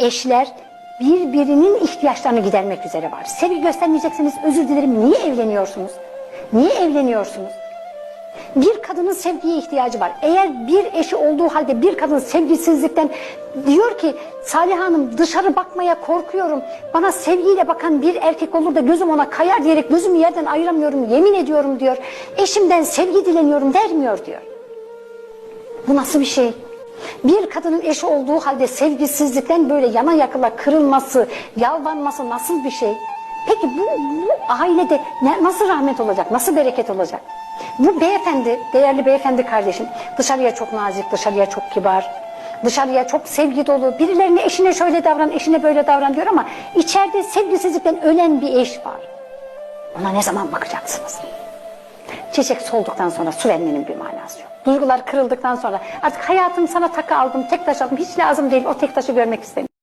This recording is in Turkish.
Eşler birbirinin ihtiyaçlarını gidermek üzere var. Sevgi göstermeyecekseniz özür dilerim niye evleniyorsunuz? Niye evleniyorsunuz? Bir kadının sevgiye ihtiyacı var. Eğer bir eşi olduğu halde bir kadın sevgisizlikten diyor ki Salih Hanım dışarı bakmaya korkuyorum. Bana sevgiyle bakan bir erkek olur da gözüm ona kayar diyerek gözümü yerden ayıramıyorum yemin ediyorum diyor. Eşimden sevgi dileniyorum dermiyor diyor. Bu nasıl bir şey? Bir kadının eşi olduğu halde sevgisizlikten böyle yana yakıla kırılması, yalvarması nasıl bir şey? Peki bu, bu ailede ne, nasıl rahmet olacak, nasıl bereket olacak? Bu beyefendi, değerli beyefendi kardeşim dışarıya çok nazik, dışarıya çok kibar, dışarıya çok sevgi dolu, birilerine eşine şöyle davran, eşine böyle davran diyor ama içeride sevgisizlikten ölen bir eş var. Ona ne zaman bakacaksınız? Çiçek solduktan sonra su vermenin bir manası yok. Duygular kırıldıktan sonra artık hayatım sana takı aldım, tek taş aldım, hiç lazım değil o tek taşı görmek istemiyorum.